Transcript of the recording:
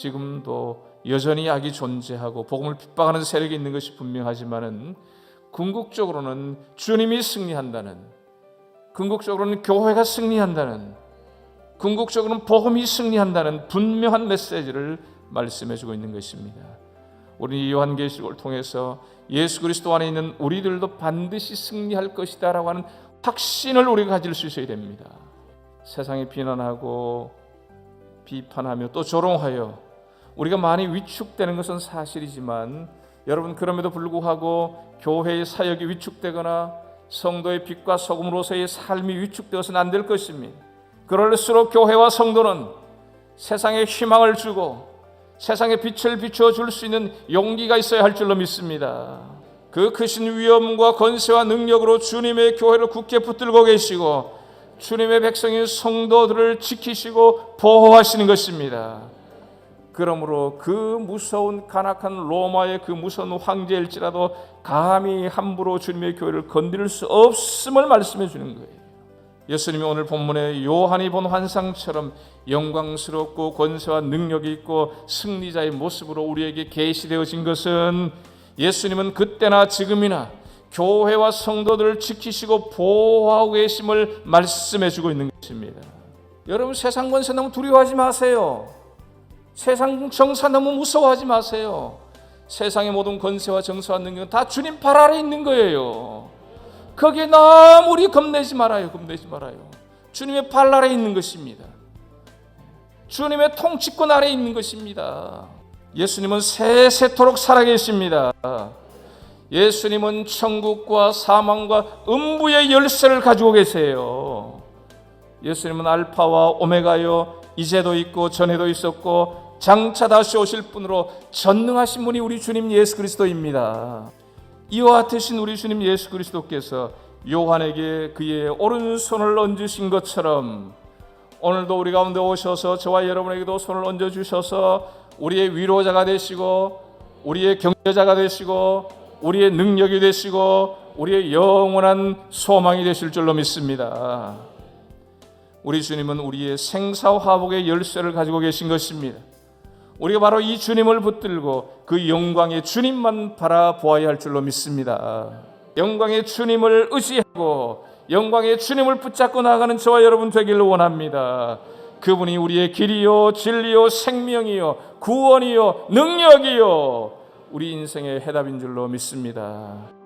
지금도 여전히 악이 존재하고 복음을 핍박하는 세력이 있는 것이 분명하지만은 궁극적으로는 주님이 승리한다는 궁극적으로는 교회가 승리한다는 궁극적으로는 복음이 승리한다는 분명한 메시지를 말씀해 주고 있는 것입니다. 우리 이 요한계시록을 통해서 예수 그리스도 안에 있는 우리들도 반드시 승리할 것이다라고 하는 확신을 우리가 가질 수 있어야 됩니다. 세상이 비난하고 비판하며 또 조롱하여 우리가 많이 위축되는 것은 사실이지만 여러분 그럼에도 불구하고 교회의 사역이 위축되거나 성도의 빛과 소금으로서의 삶이 위축되어서는 안 될 것입니다. 그럴수록 교회와 성도는 세상에 희망을 주고 세상에 빛을 비추어 줄 수 있는 용기가 있어야 할 줄로 믿습니다. 그 크신 위엄과 권세와 능력으로 주님의 교회를 굳게 붙들고 계시고 주님의 백성인 성도들을 지키시고 보호하시는 것입니다. 그러므로 그 무서운 간악한 로마의 그 무서운 황제일지라도 감히 함부로 주님의 교회를 건드릴 수 없음을 말씀해 주는 거예요. 예수님이 오늘 본문에 요한이 본 환상처럼 영광스럽고 권세와 능력이 있고 승리자의 모습으로 우리에게 계시되어진 것은 예수님은 그때나 지금이나 교회와 성도들을 지키시고 보호하고 계심을 말씀해 주고 있는 것입니다. 여러분 세상 권세 너무 두려워하지 마세요. 세상 정사 너무 무서워하지 마세요. 세상의 모든 권세와 정사와 능력은 다 주님 발 아래 있는 거예요. 거기에 너무 우리 겁내지 말아요. 겁내지 말아요. 주님의 발 아래 있는 것입니다. 주님의 통치권 아래 있는 것입니다. 예수님은 세세토록 살아계십니다. 예수님은 천국과 사망과 음부의 열쇠를 가지고 계세요. 예수님은 알파와 오메가요 이제도 있고 전에도 있었고 장차 다시 오실 분으로 전능하신 분이 우리 주님 예수 그리스도입니다. 이와 같으신 우리 주님 예수 그리스도께서 요한에게 그의 오른손을 얹으신 것처럼 오늘도 우리 가운데 오셔서 저와 여러분에게도 손을 얹어 주셔서 우리의 위로자가 되시고 우리의 격려자가 되시고 우리의 능력이 되시고 우리의 영원한 소망이 되실 줄로 믿습니다. 우리 주님은 우리의 생사화복의 열쇠를 가지고 계신 것입니다. 우리가 바로 이 주님을 붙들고 그 영광의 주님만 바라보아야 할 줄로 믿습니다. 영광의 주님을 의지하고 영광의 주님을 붙잡고 나아가는 저와 여러분 되기를 원합니다. 그분이 우리의 길이요 진리요 생명이요 구원이요 능력이요 우리 인생의 해답인 줄로 믿습니다.